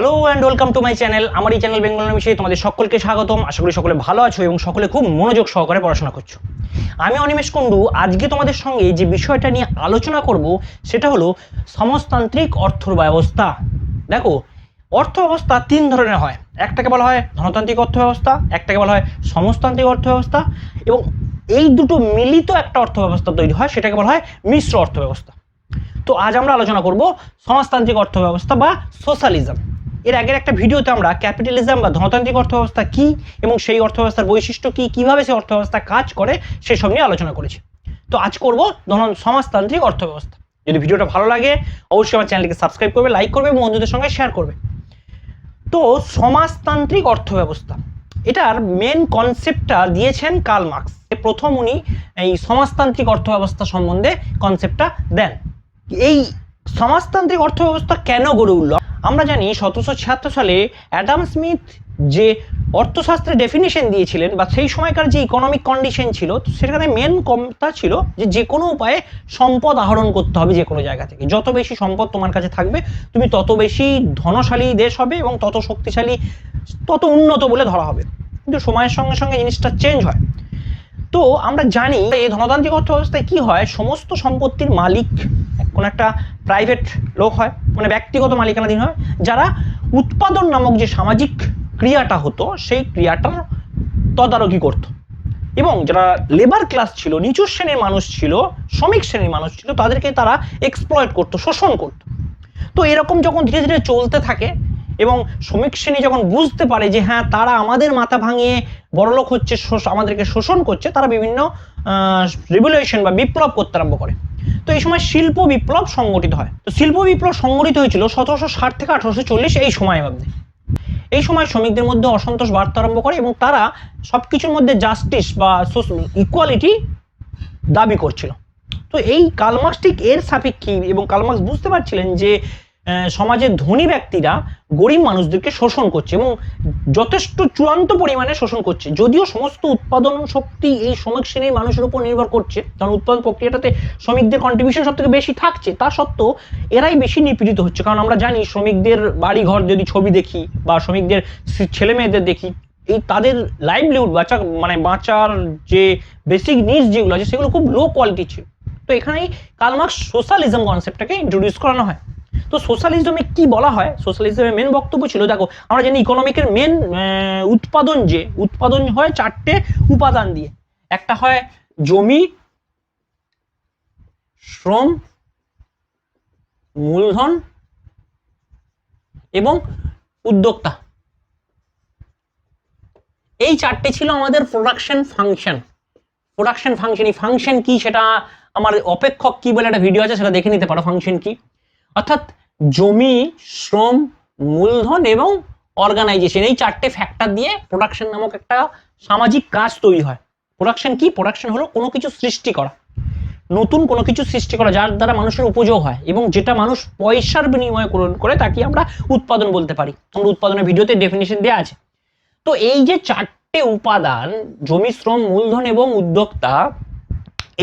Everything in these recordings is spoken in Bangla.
Hello and welcome to my channel আমার এই চ্যানেল বেঙ্গল বিষয়ে তোমাদের সকলকে স্বাগতম। আশা করি সকলে ভালো আছো এবং সকলে খুব মনোযোগ সহকারে পড়াশোনা করছ। আমি অনিমেষ কুণ্ডু। আজকে তোমাদের সঙ্গে যে বিষয়টা নিয়ে আলোচনা করব, সেটা হলো সমাজতান্ত্রিক অর্থ ব্যবস্থা দেখো অর্থ ব্যবস্থা তিন ধরনের হয়। একটাকে বলা হয় ধনতান্ত্রিক অর্থ ব্যবস্থা একটাকে বলা হয় সমাজতান্ত্রিক অর্থ ব্যবস্থা এবং এই দুটো মিলিত একটা অর্থ ব্যবস্থা তৈরি হয়, সেটাকে বলা হয় মিশ্র অর্থ ব্যবস্থা তো আজ আমরা আলোচনা করব সমাজতান্ত্রিক অর্থ ব্যবস্থা বা সোশ্যালিজম। এর আগের একটা ভিডিওতে আমরা ক্যাপিটালিজম বা ধনতান্ত্রিক অর্থ ব্যবস্থা কি এবং সেই অর্থ ব্যবস্থার বৈশিষ্ট্য কি, কীভাবে সেই অর্থ ব্যবস্থা কাজ করে, সেসব নিয়ে আলোচনা করেছি। তো আজ করব ধরুন সমাজতান্ত্রিক অর্থ ব্যবস্থা যদি ভিডিওটা ভালো লাগে, অবশ্যই আমার চ্যানেলকে সাবস্ক্রাইব করবে লাইক করবে এবং বন্ধুদের সঙ্গে শেয়ার করবে। তো সমাজতান্ত্রিক অর্থ ব্যবস্থা এটার মেন কনসেপ্টটা দিয়েছেন কার্ল মার্কস প্রথম উনি এই সমাজতান্ত্রিক অর্থ ব্যবস্থা সম্বন্ধে কনসেপ্টটা দেন। এই সমাজতান্ত্রিক অর্থ ব্যবস্থা কেন গড়ে উঠল? আমরা জানি সতেরোশো ছিয়াত্তর সালে অ্যাডাম স্মিথ যে অর্থশাস্ত্রে ডেফিনেশন দিয়েছিলেন বা সেই সময়কার যে ইকোনমিক কন্ডিশন ছিল সেখানে মেন কমতা ছিল যে যে কোনো উপায়ে সম্পদ আহরণ করতে হবে যে কোনো জায়গা থেকে। যত বেশি সম্পদ তোমার কাছে থাকবে, তুমি তত বেশি ধনশালী দেশ হবে এবং তত শক্তিশালী, তত উন্নত বলে ধরা হবে। কিন্তু সময়ের সঙ্গে সঙ্গে জিনিসটা চেঞ্জ হয়। তো আমরা জানি এই ধনতান্ত্রিক অর্থ ব্যবস্থায় কি হয়, সমস্ত সম্পত্তির মালিক কোন একটা প্রাইভেট লোক হয় মানে ব্যক্তিগত মালিকানাধীন হয়, যারা উৎপাদন নামক যে সামাজিক ক্রিয়াটা হতো, সেই ক্রিয়াটার তদারকি করত। এবং যারা লেবার ক্লাস ছিল, নিচু শ্রেণির মানুষ ছিল, শ্রমিক শ্রেণির মানুষ ছিল, তাদেরকে তারা এক্সপ্লয়েট করতো, শোষণ করত। তো এরকম যখন ধীরে ধীরে চলতে থাকে এবং শ্রমিক শ্রেণি যখন বুঝতে পারে যে হ্যাঁ তারা আমাদের মাথা ভাঙিয়ে বড়লোক হচ্ছে আমাদেরকে শোষণ করছে, তারা বিভিন্ন রিভলিউশন বা বিপ্লব করতে আরম্ভ করে। তো এই সময় শিল্প বিপ্লব সংগঠিত হয়। তো শিল্প বিপ্লব সংগঠিত হয়েছিল সতেরোশো ষাট থেকে আঠারোশো চল্লিশ এই সময়ের মধ্যে এই সময় শ্রমিকদের মধ্যে অসন্তোষ বাড়তে আরম্ভ করে এবং তারা সব কিছুর মধ্যে জাস্টিস বা ইকুয়ালিটি দাবি করছিল। তো এই কালমার্কস ঠিক এর সাপেক্ষে এবং কালমার্কস বুঝতে পারছিলেন যে সমাজের ধনী ব্যক্তিরা গরিব মানুষদেরকে শোষণ করছে এবং যথেষ্ট চূড়ান্ত পরিমাণে শোষণ করছে। যদিও সমস্ত উৎপাদন শক্তি এই শ্রমিক শ্রেণির মানুষের উপর নির্ভর করছে, কারণ উৎপাদন প্রক্রিয়াটাতে শ্রমিকদের কন্ট্রিবিউশন সব থেকে বেশি থাকছে। তা সত্ত্বেও এরাই বেশি নিপীড়িত হচ্ছে, কারণ আমরা জানি শ্রমিকদের বাড়ি ঘর যদি ছবি দেখি বা শ্রমিকদের ছেলে মেয়েদের দেখি, এই তাদের লাইভলিহুড বাঁচা মানে বাঁচার যে বেসিক নিডস যেগুলো আছে, সেগুলো খুব লো কোয়ালিটি ছিল। তো এখানেই কালমার্কস সোশ্যালিজম কনসেপ্টটাকে ইন্ট্রোডিউস করানো হয়। তো সোশ্যালিজমে কি বলা হয়? সোশ্যালিজমের মেন বক্তব্য ছিল, দেখো, আমরা জানি ইকোনমিকের মেন উৎপাদন যে, উৎপাদন হয় চারটে উপাদান দিয়ে। একটা হয় জমি, শ্রম, মূলধন এবং উদ্যোক্তা। এই চারটে ছিল আমাদের প্রোডাকশন ফাংশন প্রোডাকশন ফাংশন এই ফাংশন কি সেটা, আমার অপেক্ষক কি বলে একটা ভিডিও আছে, সেটা দেখে নিতে পারো ফাংশন কি? অর্থাৎ জমি, শ্রম, মূলধন এবং অর্গানাইজেশন এই চারটে ফ্যাক্টর দিয়ে প্রোডাকশন নামক একটা সামাজিক কাজ তৈরি হয়। প্রোডাকশন কি? প্রোডাকশন হলো কোনো কিছু সৃষ্টি করা। নতুন কোনো কিছু সৃষ্টি করা, যার দ্বারা মানুষের উপযোগ হয় এবং যেটা মানুষ পয়সার বিনিময়ে গ্রহণ করে তাকে আমরা উৎপাদন বলতে পারি। আমরা উৎপাদনের ভিডিওতে ডেফিনেশন দেওয়া আছে। তো এই যে চারটে উপাদান, জমি, শ্রম, মূলধন এবং উদ্যোক্তা,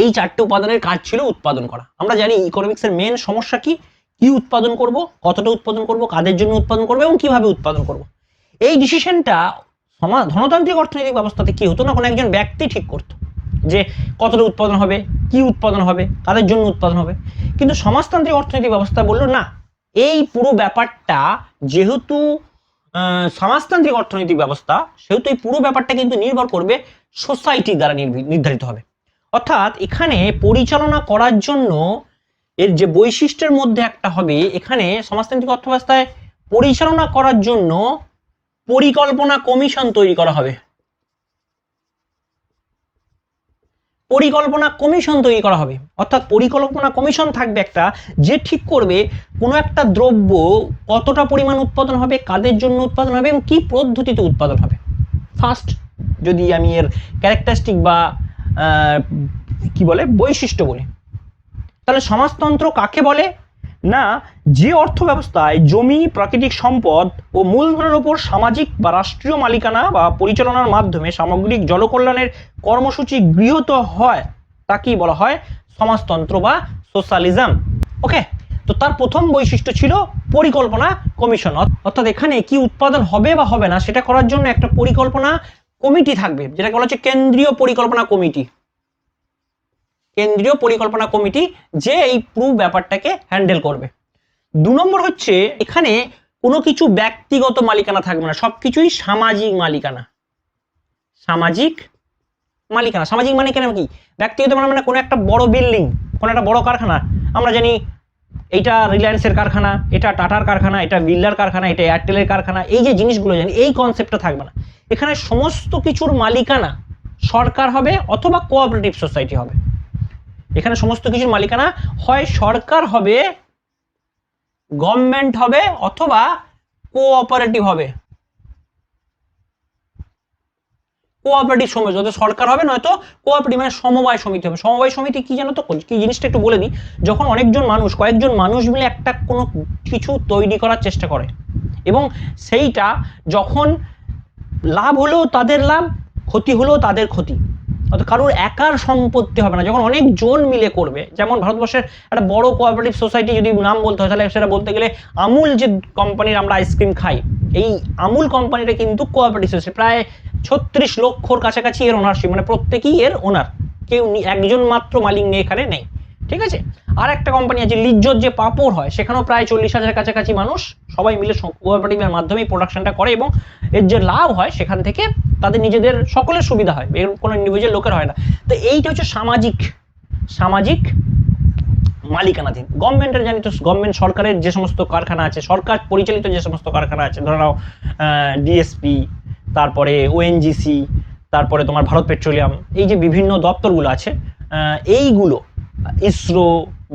এই চারটে উপাদানের কাজ ছিল উৎপাদন করা। আমরা জানি ইকোনমিক্সের মেন সমস্যা কি? কি উৎপাদন করব, কতটা উৎপাদন করব, কাদের জন্য উৎপাদন করব এবং কীভাবে উৎপাদন করব। এই ডিসিশনটা সমাজ ধনতান্ত্রিক অর্থনৈতিক ব্যবস্থাতে কি হতো না, কোনো একজন ব্যক্তি ঠিক করতো যে কতটা উৎপাদন হবে, কি উৎপাদন হবে, কাদের জন্য উৎপাদন হবে। কিন্তু সমাজতান্ত্রিক অর্থনৈতিক ব্যবস্থা বলল, না, এই পুরো ব্যাপারটা যেহেতু সমাজতান্ত্রিক অর্থনৈতিক ব্যবস্থা, সেহেতু এই পুরো ব্যাপারটা কিন্তু নির্ভর করবে সোসাইটি দ্বারা নির্ধারিত হবে। অর্থাৎ এখানে পরিচালনা করার জন্য এর যে বৈশিষ্ট্যের মধ্যে একটা হবে, এখানে সমাজতান্ত্রিক অর্থব্যবস্থায় পরিচালনা করার জন্য পরিকল্পনা কমিশন তৈরি করা হবে। পরিকল্পনা কমিশন তৈরি করা হবে। অর্থাৎ পরিকল্পনা কমিশন থাকবে একটা যে ঠিক করবে কোনো একটা দ্রব্য কতটা পরিমাণ উৎপাদন হবে, কাদের জন্য উৎপাদন হবে এবং কি পদ্ধতিতে উৎপাদন হবে। ফার্স্ট যদি আমি এর ক্যারেক্টারিস্টিক বা কি বলে, বৈশিষ্ট্য বলি। তাহলে সমাজতন্ত্র কাকে বলে? না, যে অর্থ ব্যবস্থায় জমি, প্রাকৃতিক সম্পদ ও মূলধনের ওপর সামাজিক বা রাষ্ট্রীয় মালিকানা বা পরিচালনার মাধ্যমে সামগ্রিক জনকল্যাণের কর্মসূচি গৃহীত হয়, তাকেই বলা হয় সমাজতন্ত্র বা সোশ্যালিজম। ওকে, তো তার প্রথম বৈশিষ্ট্য ছিল পরিকল্পনা কমিশন। অর্থাৎ এখানে কি উৎপাদন হবে বা হবে না, সেটা করার জন্য একটা পরিকল্পনা কমিটি থাকবে, যেটাকে বলা হচ্ছে কেন্দ্রীয় পরিকল্পনা কমিটি। কেন্দ্রীয় পরিকল্পনা কমিটি যে এই পুরো ব্যাপারটাকে হ্যান্ডেল করবে। দু নম্বর হচ্ছে, এখানে কোনো কিছু ব্যক্তিগত মালিকানা থাকবে না, সবকিছুই সামাজিক মালিকানা। সামাজিক মালিকানা। সামাজিক মালিকানা কি? ব্যক্তিগত মানে মানে কোনো একটা বড় বিল্ডিং, কোনো একটা বড় কারখানা। আমরা জানি এটা রিলায়েন্সের কারখানা, এটা টাটার কারখানা, এটা বিল্ডার কারখানা, এটা এয়ারটেলের কারখানা, এই যে জিনিসগুলো জানি, এই কনসেপ্টটা থাকবে না। এখানে সমস্ত কিছুর মালিকানা সরকার হবে অথবা কোঅপারেটিভ সোসাইটি হবে। এখানে সমস্ত কিছুর মালিকানা হয় সরকার হবে গভর্নমেন্ট হবে অথবা কোঅপারেটিভ হবে। কোঅপারেটিভ সমিতি হয়তো সরকার হবে নয়তো কোঅপারেটিভ মানে সমবায় সমিতি হবে। সমবায় সমিতি কি জানো তো? কি জিনিসটা একটু বলে দিই। যখন অনেকজন মানুষ, কয়েকজন মানুষ মিলে একটা কোনো কিছু তৈরি করার চেষ্টা করে এবং সেইটা যখন লাভ হলেও তাদের লাভ, ক্ষতি হলেও তাদের ক্ষতি। অর্থাৎ কারোর একার সম্পত্তি হবে না। যখন অনেক জন মিলে করবে, যেমন ভারতবর্ষের একটা বড় কোঅপারেটিভ সোসাইটি যদি নাম বলতে হয়, তাহলে সেটা বলতে গেলে আমুল যে কোম্পানির আমরা আইসক্রিম খাই, এই আমুল কোম্পানিটা কিন্তু কোঅপারেটিভ সোসাইটি প্রায় ছত্রিশ লক্ষর কাছাকাছি এর ওনারশিপ মানে প্রত্যেকেই এর ওনার কেউ একজন মাত্র মালিক নেই এখানে নেই। ঠিক আছে? আর একটা কোম্পানি আছে, লিজ্জত যে পাপড় হয়, সেখানেও প্রায় চল্লিশ হাজার কাছাকাছি মানুষ সবাই মিলে কোঅপারেটিভের মাধ্যমে প্রোডাকশনটা করে এবং এর যে লাভ হয়, সেখান থেকে তাদের নিজেদের সকলের সুবিধা হয়, এর কোনো ইন্ডিভিজুয়াল লোকের হয় না। তো এইটা হচ্ছে সামাজিক সামাজিক মালিকানাধীন। গভর্নমেন্টের জানি তো গভর্নমেন্ট সরকারের যে সমস্ত কারখানা আছে, সরকার পরিচালিত যে সমস্ত কারখানা আছে, ধরে ডিএসপি তারপরে ওএনজিসি তারপরে তোমার ভারত পেট্রোলিয়াম, এই যে বিভিন্ন দপ্তরগুলো আছে এইগুলো, ইসরো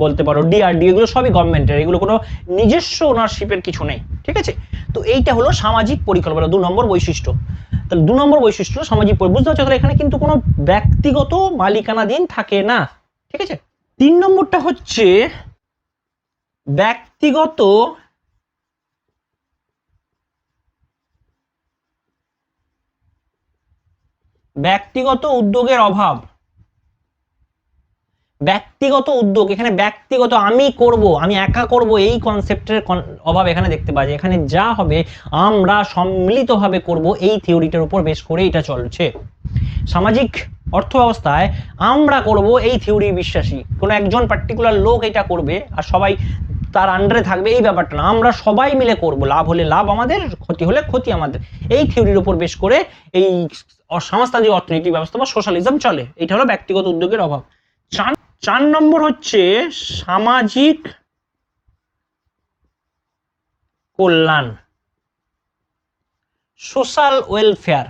বলতে পারো ডিআরডি এগুলো সবই গভর্নমেন্টের এগুলো কোনো নিজস্ব ওনারশিপের কিছু নেই, ঠিক আছে? তো এইটা হলো সামাজিক পরিকল্পনা, দু নম্বর বৈশিষ্ট্য। তাহলে দু নম্বর বৈশিষ্ট্য সামাজিক বুঝতে পারছ? এখানে কিন্তু কোনো ব্যক্তিগত মালিকানাধীন থাকে না। ঠিক আছে? তিন নম্বরটা হচ্ছে ব্যক্তিগত ব্যক্তিগত উদ্যোগের অভাব। ব্যক্তিগত উদ্যোগ, এখানে ব্যক্তিগত আমি করব, আমি একা করব, এই কনসেপ্টের অভাব এখানে দেখতে যায়। এখানে যা হবে, আমরা সম্মিলিতভাবে করব, এই থিওরিটার উপর বেশ করে এটা চলছে। সামাজিক অর্থ ব্যবস্থায় আমরা করব, এই থিওরি বিশ্বাসী। কোনো একজন পার্টিকুলার লোক এটা করবে, আর সবাই তার আন্ডারে থাকবে, এই ব্যাপারটা না। আমরা সবাই মিলে করব। লাভ হলে লাভ আমাদের, ক্ষতি হলে ক্ষতি আমাদের। এই থিওরির উপর বেশ করে এই সমাজতান্ত্রিক অর্থনৈতিক ব্যবস্থা বা সোশ্যালিজম চলে। এটা হলো ব্যক্তিগত উদ্যোগের অভাব। চার নম্বর হচ্ছে সামাজিক কল্যাণ সোশ্যাল ওয়েলফেয়ার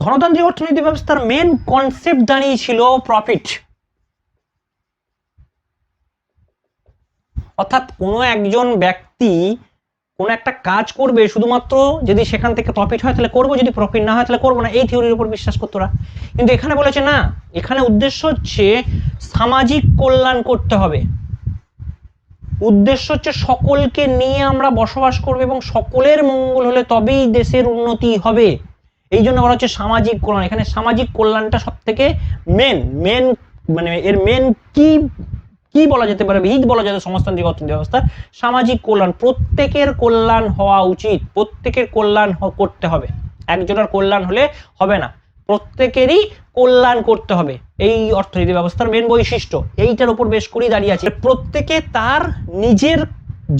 ধনতান্ত্রিক অর্থনৈতিক ব্যবস্থার মেন কনসেপ্ট দাঁড়িয়েছিল প্রফিট অর্থাৎ কোনো একজন ব্যক্তি কোনো একটা কাজ করবে শুধুমাত্র যদি সেখান থেকে প্রফিট হয়, তাহলে করব। যদি প্রফিট না হয়, তাহলে করব না। এই থিওরির উপর বিশ্বাস করতো ওরা। কিন্তু এখানে বলেছে না। এখানে উদ্দেশ্য হচ্ছে সামাজিক কল্যাণ করতে হবে। উদ্দেশ্য হচ্ছে সকলকে নিয়ে আমরা বসবাস করব এবং সকলের মঙ্গল হলে তবেই দেশের উন্নতি হবে। এই জন্য বলা হচ্ছে সামাজিক কল্যাণ। এখানে সামাজিক কল্যাণটা সব থেকে মেন মেন মানে এর মেন কি কি বলা যেতে পারে ভিত বলা যেতে সমাজতান্ত্রিক অর্থনৈতিক ব্যবস্থা, সামাজিক কল্যাণ, প্রত্যেকের কল্যাণ হওয়া উচিত, প্রত্যেকের কল্যাণ করতে হবে। একজনের কল্যাণ হলে হবে না, প্রত্যেকেরই কল্যাণ করতে হবে। এই অর্থনীতি ব্যবস্থার মেন বৈশিষ্ট্য, এইটার উপর বেশ করেই দাঁড়িয়ে আছে। প্রত্যেকে তার নিজের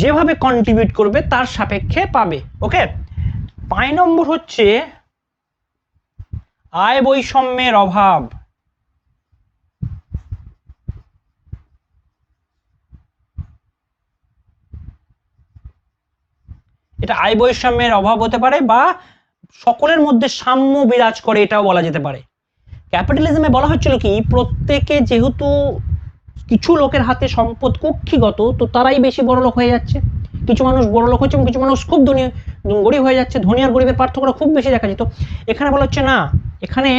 যেভাবে কন্ট্রিবিউট করবে, তার সাপেক্ষে পাবে ওকে পাঁচ নম্বর হচ্ছে আয় বৈষম্যের অভাব। এটা আয় বৈষম্যের অভাব হতে পারে বা সকলের মধ্যে সাম্য বিরাজ করে এটাও বলা যেতে পারে। ক্যাপিটালিজমে বলা হচ্ছিল কি, প্রত্যেকে যেহেতু কিছু লোকের হাতে সম্পদ কক্ষিগত, তো তারাই বেশি বড় লোক হয়ে যাচ্ছে। কিছু মানুষ বড় লোক হচ্ছে এবং কিছু মানুষ খুব ধনী, গরিব হয়ে যাচ্ছে, ধনী আর গরিবের পার্থক্যটা খুব বেশি দেখা যেত এখানে বলা হচ্ছে না, এখানে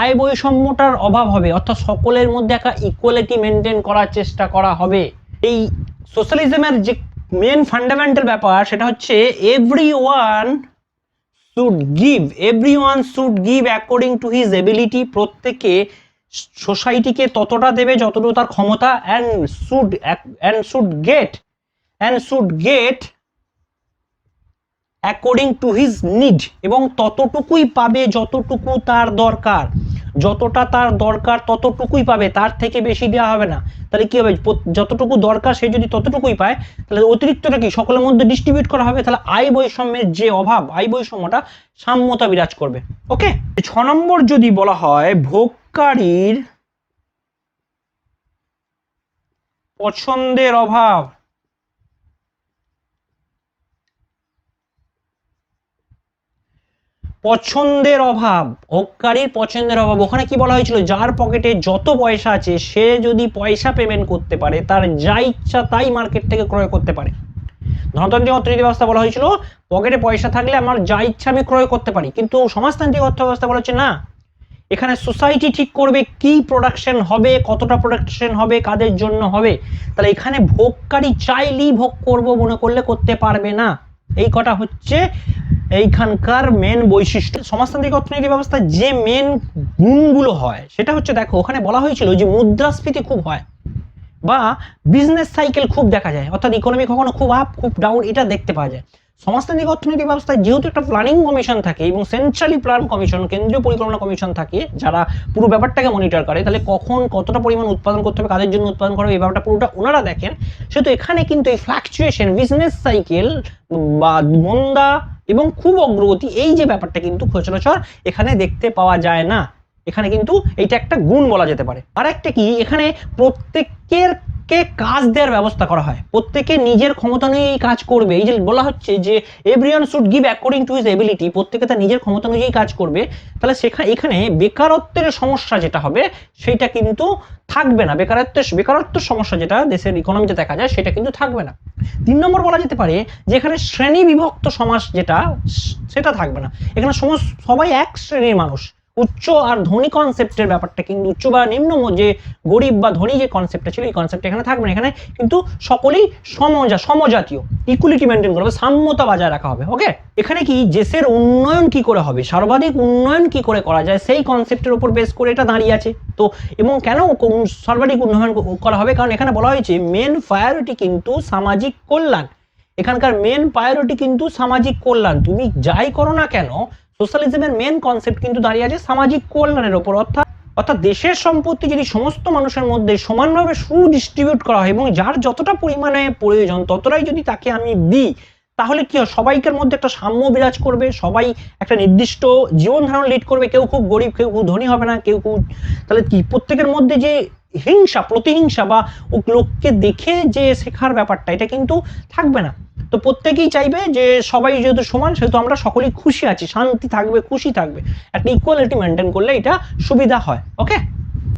আয় বৈষম্যটার অভাব হবে, অর্থাৎ সকলের মধ্যে একটা ইকুয়ালিটি মেনটেন করার চেষ্টা করা হবে। এই সোশ্যালিজমের যে মেন ফান্ডামেন্টাল ব্যাপার সেটা হচ্ছে every one should give every one should give according to his ability প্রত্যেকে সোসাইটিকে ততটা দেবে যতটুকু তার ক্ষমতা and should and should get and should get according to his need এবং ততটুকুই পাবে যতটুকু তার দরকার। যতটা তার দরকার ততটুকুই পাবে, তার থেকে বেশি দেওয়া হবে না। তাহলে কি হবে? যতটুকু দরকার সে যদি ততটুকুই পায়, তাহলে অতিরিক্তটা কি? সকলের মধ্যে ডিস্ট্রিবিউট করা হবে, তাহলে আয় বৈষম্যের যে অভাব, আয় বৈষম্যটা সাম্যতা বিরাজ করবে। ওকে ছ নম্বর যদি বলা হয়, ভোগকারীর পছন্দের অভাব। পছন্দের অভাব ভোগকারীর পছন্দের অভাব। ওখানে কি বলা হয়েছিল? যার পকেটে যত পয়সা আছে, সে যদি পয়সা পেমেন্ট করতে পারে, তার যা ইচ্ছা তাই মার্কেট থেকে ক্রয় করতে পারে। ধনতান্ত্রিক অর্থনীতি ব্যবস্থা বলা হয়েছিল, পকেটে পয়সা থাকলে আমার যা ইচ্ছা আমি ক্রয় করতে পারি। কিন্তু সমাজতান্ত্রিক অর্থ ব্যবস্থা বলা হচ্ছে, না। এখানে সোসাইটি ঠিক করবে কি প্রোডাকশন হবে, কতটা প্রোডাকশন হবে, কাদের জন্য হবে। তাহলে এখানে ভোগকারী চাইলেই ভোগ করব মনে করলে করতে পারবে না। এই কটা হচ্ছে এইখানকার মেন বৈশিষ্ট্য, সমাজতান্ত্রিক অর্থনৈতিক ব্যবস্থা যে মেন গুণগুলো হয়, সেটা হচ্ছে দেখো, ওখানে বলা হয়েছিল যে মুদ্রাস্ফীতি খুব হয় বা বিজনেস সাইকেল খুব দেখা যায়, অর্থাৎ ইকোনমি কখনো খুব আপ খুব ডাউন এটা দেখতে পাওয়া যায়। সমাজতান্ত্রিক অর্থনৈতিক ব্যবস্থায় যেহেতু একটা প্ল্যানিং কমিশন থাকে এবং সেন্ট্রালি প্ল্যান কমিশন কেন্দ্রীয় পরিকল্পনা কমিশন থাকে, যারা পুরো ব্যাপারটাকে মনিটর করে, তাহলে কখন কতটা পরিমাণ উৎপাদন করতে হবে, কাদের জন্য উৎপাদন করা হবে, এই ব্যাপারটা পুরোটা ওনারা দেখেন। সেহেতু এখানে কিন্তু এই ফ্লাকচুয়েশন বিজনেস সাইকেল বা মন্দা এবং খুব অগ্রগতি, এই যে ব্যাপারটা কিন্তু সচরাচর এখানে দেখতে পাওয়া যায় না। এখানে কিন্তু এইটা একটা গুণ বলা যেতে পারে। আর একটা কি, এখানে প্রত্যেকের কে কাজ দেওয়ার ব্যবস্থা করা হয়। প্রত্যেকে নিজের ক্ষমতা অনুযায়ী কাজ করবে। এই যে বলা হচ্ছে যে everyone should give according to his ability, প্রত্যেকে তার নিজের ক্ষমতা অনুযায়ী কাজ করবে। তাহলে সেখানে এখানে বেকারত্বের সমস্যা যেটা হবে সেটা কিন্তু থাকবে না। বেকারত্বের বেকারত্বের সমস্যা যেটা দেশের ইকোনমিতে দেখা যায়, সেটা কিন্তু থাকবে না। তিন নম্বর বলা যেতে পারে যে এখানে শ্রেণি বিভক্ত সমাজ যেটা, সেটা থাকবে না। এখানে সমাজ সবাই এক শ্রেণির মানুষ। উচ্চ আর ধনী কনসেপ্টের ব্যাপারটা কিন্তু উচ্চ বা নিম্ন যে গরিব বা ধনী যে কনসেপ্টটা ছিল, এই কনসেপ্টটা এখানে থাকবে না। এখানে কিন্তু সকলেই সমজা সমজাতীয়। ইকুয়ালিটি মেনটেন করবে, সাম্যতা বজায় রাখা হবে ওকে এখানে কি দেশের উন্নয়ন কি করে হবে? সর্বাধিক উন্নয়ন কি করে করা যায়? সেই কনসেপ্টের উপর বেস করে এটা দাঁড়িয়ে আছে। তো, এবং কেন সর্বাধিক উন্নয়ন করা হবে? কারণ এখানে বলা হয়েছে মেন প্রায়োরিটি কিন্তু সামাজিক কল্যাণ। এখানকার মেন প্রায়োরিটি কিন্তু সামাজিক কল্যাণ। তুমি যাই করো না কেন সোশ্যালিজমের মেন কনসেপ্ট কিন্তু দাঁড়িয়ে আছে সামাজিক কল্যাণের ওপর। অর্থাৎ অর্থাৎ দেশের সম্পত্তি যদি সমস্ত মানুষের মধ্যে সমানভাবে সুডিস্ট্রিবিউট করা হয় এবং যার যতটা পরিমাণে প্রয়োজন ততটাই যদি তাকে আমি দিই, তাহলে কি হয়? সবাইকার মধ্যে একটা সাম্য বিরাজ করবে, সবাই একটা নির্দিষ্ট জীবন ধারণ লিড করবে। কেউ খুব গরিব, কেউ খুব ধনী হবে না, কেউ খুব, তাহলে কি? প্রত্যেকের মধ্যে যে হিংসা, প্রতিহিংসা বা লোককে দেখে যে শেখার ব্যাপারটা, এটা কিন্তু থাকবে না। তো প্রত্যেকেই চাইবে যে সবাই যেহেতু সমান সেহেতু আমরা সকলেই খুশি আছি শান্তি থাকবে খুশি থাকবে। একটা ইকুয়ালিটি মেনটেন করলে এটা সুবিধা হয় ওকে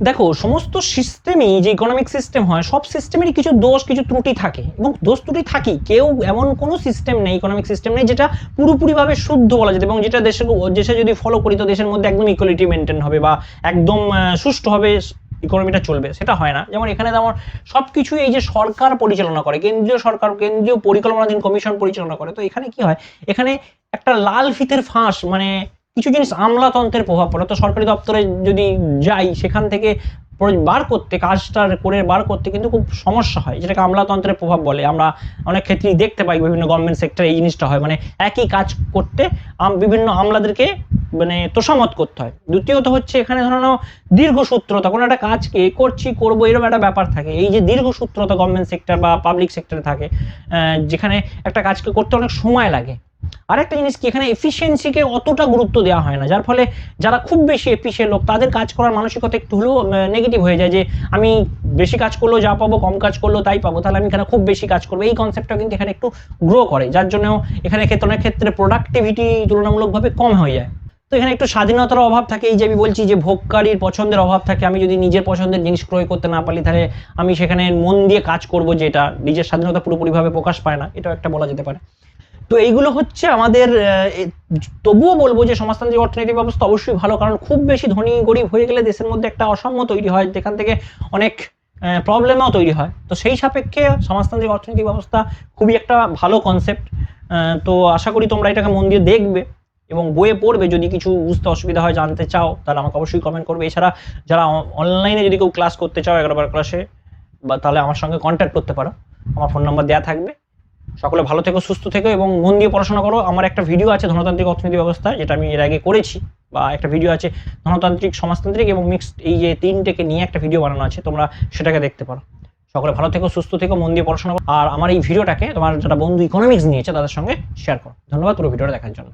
দেখো সমস্ত সিস্টেমই যে ইকোনমিক সিস্টেম হয় সব সিস্টেমেরই কিছু দোষ কিছু ত্রুটি থাকে। এবং দোষ ত্রুটি থাকি কেউ এমন কোনো সিস্টেম নেই ইকোনমিক সিস্টেম নেই যেটা পুরোপুরিভাবে শুদ্ধ বলা যেত এবং যেটা দেশের দেশে যদি ফলো করি তো দেশের মধ্যে একদম ইকুয়ালিটি মেনটেন হবে বা একদম আহ, সুষ্ঠুভাবে ইকোনমিটা চলবে, সেটা হয় না। যেমন এখানে যেমন সব কিছু এই যে সরকার পরিচালনা করে, কেন্দ্রীয় সরকার, কেন্দ্রীয় পরিকল্পনাধীন কমিশন পরিচালনা করে, তো এখানে কি হয়? এখানে একটা লাল ফিতের ফাঁস মানে কিছু জিনিস আমলাতন্ত্রের প্রভাব পড়ে। তো সরকারি দপ্তরে যদি যাই, সেখান থেকে বার করতে কাজটা করে বার করতে কিন্তু খুব সমস্যা হয়। যেটাকে আমলাতন্ত্রের প্রভাব বলে। আমরা অনেক ক্ষেত্রেই দেখতে পাই বিভিন্ন গভর্নমেন্ট সেক্টরে এই জিনিসটা হয়। মানে একই কাজ করতে আম- বিভিন্ন আমলাদেরকে মানে তোষামত করতে হয়। দ্বিতীয়ত হচ্ছে এখানে ধরো নাও দীর্ঘসূত্রতা। কোনো একটা কাজকে করছি করব এরকম একটা ব্যাপার থাকে। এই যে দীর্ঘসূত্রতা গভর্নমেন্ট সেক্টর বা পাবলিক সেক্টরে থাকে যেখানে একটা কাজকে করতে অনেক সময় লাগে। আরেকটা জিনিস কি, এখানে এফিসিয়েন্সিকে অতটা গুরুত্ব দেওয়া হয় না, যার ফলে যারা খুব বেশি এফিসিয়েন্ট লোক, তাদের কাজ করার মানসিকতা একটু হলেও নেগেটিভ হয়ে যায় যে, আমি বেশি কাজ করলেও যা পাবো, কম কাজ করলেও তাই পাবো, তাহলে আমি এখানে খুব বেশি কাজ করব। এই কনসেপ্টটা কিন্তু এখানে একটু গ্রো করে, যার জন্য এখানে ক্ষেত্রে, অনেক ক্ষেত্রে প্রোডাক্টিভিটি তুলনামূলকভাবে কম হয়ে যায়। তো এখানে একটু স্বাধীনতার অভাব থাকে, এই যে আমি বলছি যে ভোগকারীর পছন্দের অভাব থাকে, আমি যদি নিজের পছন্দের জিনিস ক্রয় করতে না পারি, তাহলে আমি সেখানে মন দিয়ে কাজ করব যেটা, নিজের স্বাধীনতা পুরোপুরিভাবে প্রকাশ পায় না, এটাও একটা বলা যেতে পারে। তো এইগুলো হচ্ছে আমাদের তবুও বলব যে সমাজতান্ত্রিক অর্থনৈতিক ব্যবস্থা অবশ্যই ভালো, কারণ খুব বেশি ধনী গরিব হয়ে গেলে দেশের মধ্যে একটা অসাম্য তৈরি হয়, যেখান থেকে অনেক প্রবলেমও তৈরি হয়। তো সেই সাপেক্ষে সমাজতান্ত্রিক অর্থনৈতিক ব্যবস্থা খুবই একটা ভালো কনসেপ্ট তো আশা করি তোমরা এটাকে মন দিয়ে দেখবে এবং বইয়ে পড়বে। যদি কিছু বুঝতে অসুবিধা হয়, জানতে চাও, তাহলে আমাকে অবশ্যই কমেন্ট করবে। এছাড়া যারা অনলাইনে যদি কেউ ক্লাস করতে চাও এগারো বার ক্লাসে বা তাহলে আমার সঙ্গে কন্ট্যাক্ট করতে পারো। আমার ফোন নাম্বার দেওয়া থাকবে। সকলে ভালো থেকো, সুস্থ থেকো এবং মন দিয়ে পড়াশোনা করো। আমার একটা ভিডিও আছে, ধনতান্ত্রিক অর্থনীতি ব্যবস্থা, যেটা আমি এর আগে করেছি, বা একটা ভিডিও আছে, ধনতান্ত্রিক, সমাজতান্ত্রিক এবং মিক্সড এই যে তিনটেকে নিয়ে একটা ভিডিও বানানো আছে, তোমরা সেটাকে দেখতে পারো। সকলে ভালো থেকো, সুস্থ থেকো, মন দিয়ে পড়াশোনা করো। আর আমার এই ভিডিওটাকে তোমার যারা বন্ধু ইকোনমিক্স নিয়েছে, তাদের সঙ্গে শেয়ার করো। ধন্যবাদ, পুরো ভিডিওটা দেখার জন্য।